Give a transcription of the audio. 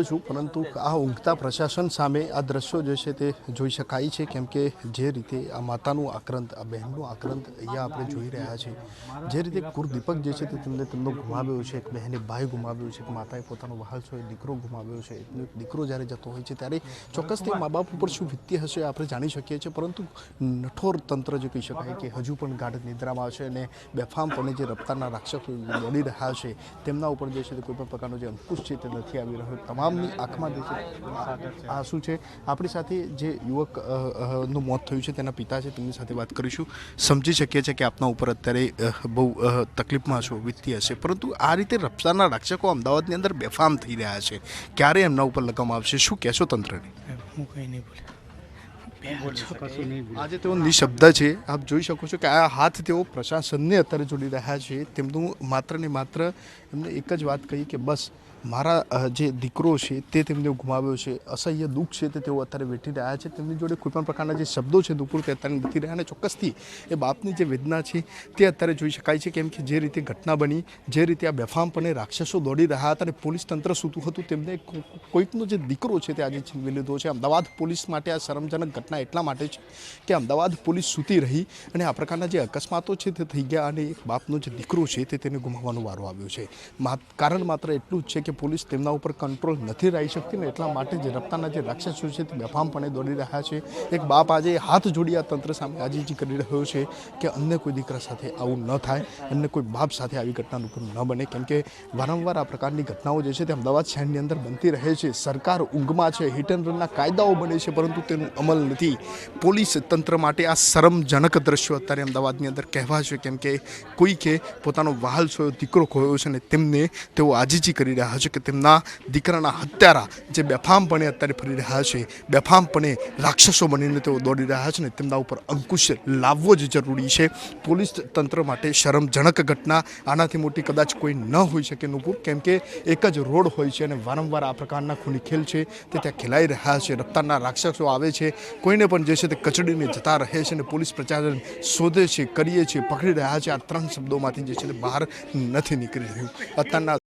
છું, પરંતુ આ ઊંઘતા પ્રશાસન સામે આ દ્રશ્યો જે છે તે જોઈ શકાય છે, કેમ કે જે રીતે આ માતાનું આક્રંત, આ બહેનનું આક્રંત અહીંયા આપણે જોઈ રહ્યા છીએ. જે રીતે કુરદીપક જે છે તે તેમને તેમનો ગુમાવ્યો છે, એક બહેને ભાઈ ગુમાવ્યો છે, એક માતાએ પોતાનો વહાલ છો એ દીકરો ગુમાવ્યો છે દીકરો જ્યારે જતો હોય છે ત્યારે ચોક્કસથી મા બાપ ઉપર શું વિત્ય હશે આપણે જાણી શકીએ છીએ, પરંતુ નઠોર તંત્ર જે કહી શકાય કે હજુ પણ ગાઢ નિદ્રામાં છે અને બેફામપણે જે રફતારના રાક્ષસો દોડી રહ્યા છે, તેમના ઉપર જે છે તે કોઈપણ પ્રકારનો જે અંકુશ છે તે નથી આવી રહ્યો. તમામની આંખમાં જે આ શું છે. આપણી સાથે જે યુવકનું મોત થયું છે, તેના પિતા છે, તેમની સાથે વાત કરીશું. સમજી શકીએ છીએ કે આપના ઉપર અત્યારે બહુ તકલીફમાં હશો વીતતી હશે. પરંતુ આ રીતે રફતારના રક્ષકો અમદાવાદની અંદર બેફામ થઈ રહ્યા છે. ક્યારે એમના ઉપર લગામ આવશે? શું કહેશો તંત્રને? હું કંઈ નહીં બોલે. આજે તેઓ નિશબ્દ છે. આપ જોઈ શકો છો કે આ હાથ તેઓ પ્રશાસનને અત્યારે જોડી રહ્યા છે. તેમનું માત્ર ને માત્ર એમને એક જ વાત કહી કે બસ મારા જે દીકરો છે તે તેમને ગુમાવ્યો છે. અસહ્ય દુઃખ છે તે તેઓ અત્યારે વેઠી રહ્યા છે. તેમની જોડે કોઈપણ પ્રકારના જે શબ્દો છે દુઃખ તે અત્યારે નથી રહ્યા અને ચોક્કસથી એ બાપની જે વેદના છે તે અત્યારે જોઈ શકાય છે કેમ કે જે રીતે ઘટના બની જે રીતે આ બેફામપણે રાક્ષસો દોડી રહ્યા હતા અને પોલીસ તંત્ર સૂતું હતું તેમને કોઈકનો જે દીકરો છે તે આજે છીનવી લીધો છે. અમદાવાદ પોલીસ માટે આ શરમજનક ઘટના એટલા માટે છે કે અમદાવાદ પોલીસ સૂતી રહી અને આ પ્રકારના જે અકસ્માતો છે તે થઈ ગયા અને એક બાપનો જે દીકરો છે તે તેને ગુમાવવાનો વારો આવ્યો છે. કારણ માત્ર એટલું જ છે કે પોલીસ તેમના ઉપર કંટ્રોલ નથી રહી શકતી ને એટલા માટે જે રફતારના જે રાક્ષસો છે તે બેફામપણે દોડી રહ્યા છે. એક બાપ આજે હાથ જોડી આ તંત્ર સામે આજીજી કરી રહ્યો છે કે અન્ય કોઈ દીકરા સાથે આવું ન થાય, અન્ય કોઈ બાપ સાથે આવી ઘટનાનું પણ ન બને. કેમ કે વારંવાર આ પ્રકારની ઘટનાઓ જે છે તે અમદાવાદ શહેરની અંદર બનતી રહે છે. સરકાર ઊંઘમાં છે, હિટ એન્ડ રનના કાયદાઓ બને છે, પરંતુ તેનું અમલ નથી. પોલીસ તંત્ર માટે આ શરમજનક દ્રશ્યો અત્યારે અમદાવાદની અંદર કહેવા છે, કેમ કે કોઈકે પોતાનો વહાલ છો દીકરો ખોયો છે અને તેમને તેઓ આજીજી કરી રહ્યા છે કે તેમના દીકરાના હત્યારા જે બેફામપણે અત્યારે ફરી રહ્યા છે, બેફામપણે રાક્ષસો બનીને તેઓ દોડી રહ્યા છે ને તેમના ઉપર અંકુશ લાવવો જ જરૂરી છે. પોલીસ તંત્ર માટે શરમજનક ઘટના આનાથી મોટી કદાચ કોઈ ન હોઈ શકે નુપુર, કેમ કે એક જ રોડ હોય છે અને વારંવાર આ પ્રકારના ખૂની ખેલ છે, તે ત્યાં ખેલાઈ રહ્યા છે. રફતારના રાક્ષસો આવે છે કોઈને પણ જે છે તે કચડીને જતા રહે છે અને પોલીસ પ્રચારણ શોધે છે, કરીએ છીએ પકડી રહ્યા છે. આ ત્રણ શબ્દોમાંથી જે છે તે બહાર નથી નીકળી રહ્યું. અત્યારના